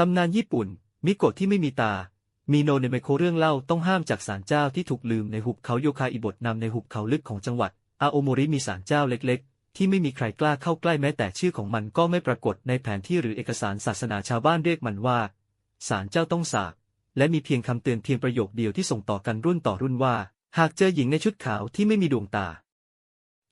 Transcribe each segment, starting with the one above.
ตำนานญี่ปุ่น มิโกะที่ไม่มีตา มีโนในไมโครเรื่องเล่าต้องห้ามจากศาลเจ้าที่ถูกลืมในหุบเขาโยคาอิบทนำในหุบเขาลึกของจังหวัด อาโอโมริมีศาลเจ้าเล็กๆ ที่ไม่มีใครกล้าเข้าใกล้แม้แต่ชื่อของมันก็ไม่ปรากฏในแผนที่หรือเอกสารศาสนาชาวบ้านเรียกมันว่าศาลเจ้าต้องสาบและมีเพียงคำเตือนเพียงประโยคเดียวที่ส่งต่อกันรุ่นต่อรุ่นว่า หากเจอหญิงในชุดขาวที่ไม่มีดวงตา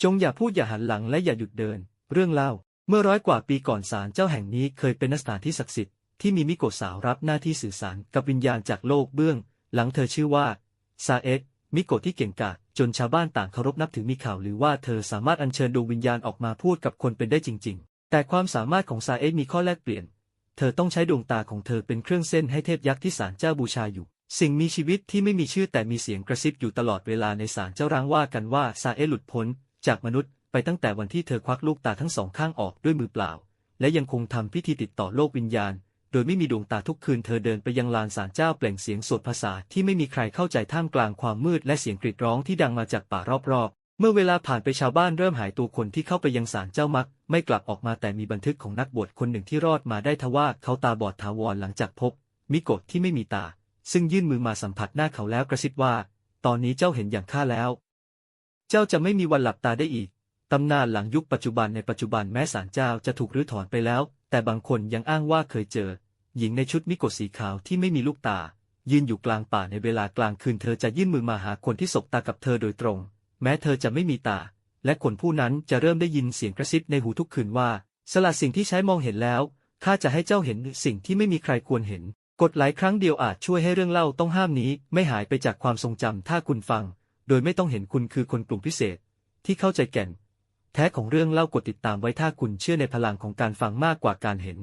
จงอย่าพูดอย่าหันหลังและอย่าหยุดเดิน เรื่องเล่า เมื่อร้อยกว่าปีก่อนศาลเจ้าแห่งนี้เคยเป็นสถานที่ศักดิ์สิทธิ์ ที่มีมิโกะสาวรับหน้าที่สื่อสารกับวิญญาณจากโลกเบื้อง หลังเธอชื่อว่าซาเอะมิโกะที่เก่งกาจจนชาวบ้านต่างเคารพนับถือมีข่าวหรือว่าเธอสามารถอัญเชิญดวงวิญญาณออกมาพูดกับคนเป็นได้จริง ๆ แต่ความสามารถของซาเอะมีข้อแลกเปลี่ยน เธอต้องใช้ดวงตาของเธอเป็นเครื่องเส้นให้เทพยักษ์ที่ศาลเจ้าบูชาอยู่ สิ่งมีชีวิตที่ไม่มีชื่อแต่มีเสียงกระซิบอยู่ตลอดเวลาในศาลเจ้าร้างว่ากันว่าซาเอะหลุดพ้น จากมนุษย์ไปตั้งแต่วันที่เธอควักลูกตาทั้งสองข้างออกด้วยมือเปล่า และยังคงทำพิธีติดต่อโลกวิญญาณ โดยไม่มีดวงตาทุกคืนเธอเดินไปยังลานศาลเจ้าเปล่งเสียงสวดภาษาที่ไม่มีใครเข้าใจท่ามกลางความมืดและเสียงกรีดร้องที่ดังมาจากป่ารอบๆ เมื่อเวลาผ่านไปชาวบ้านเริ่มหายตัวคนที่เข้าไปยังศาลเจ้ามัก ไม่กลับออกมาแต่มีบันทึกของนักบวชคนหนึ่งที่รอดมาได้ทว่าเขาตาบอดถาวรหลังจากพบ มิโกะที่ไม่มีตา ซึ่งยื่นมือมาสัมผัสหน้าเขาแล้วกระซิบว่า ตอนนี้เจ้าเห็นอย่างข้าแล้ว เจ้าจะไม่มีวันหลับตาได้อีก ตำนานหลังยุคปัจจุบันในปัจจุบันแม้ศาลเจ้าจะถูกรื้อถอนไปแล้ว แต่บางคนยังอ้างว่าเคยเจอ หญิงในชุดมิโกสีขาวที่ไม่มีลูกตา ยืนอยู่กลางป่าในเวลากลางคืนเธอจะยื่นมือมาหาคนที่สบตากับเธอโดยตรง แม้เธอจะไม่มีตา และคนผู้นั้นจะเริ่มได้ยินเสียงกระซิบในหูทุกคืนว่า สละสิ่งที่ใช้มองเห็นแล้วข้าจะให้เจ้าเห็นสิ่งที่ไม่มีใครควรเห็น กดหลายครั้งเดียวอาจช่วยให้เรื่องเล่าต้องห้ามนี้ ไม่หายไปจากความทรงจำถ้าคุณฟัง โดยไม่ต้องเห็นคุณคือคนกลุ่มพิเศษ ที่เข้าใจแก่น แท้ของเรื่องเล่ากดติดตามไว้ถ้าคุณเชื่อในพลังของการฟังมากกว่าการเห็น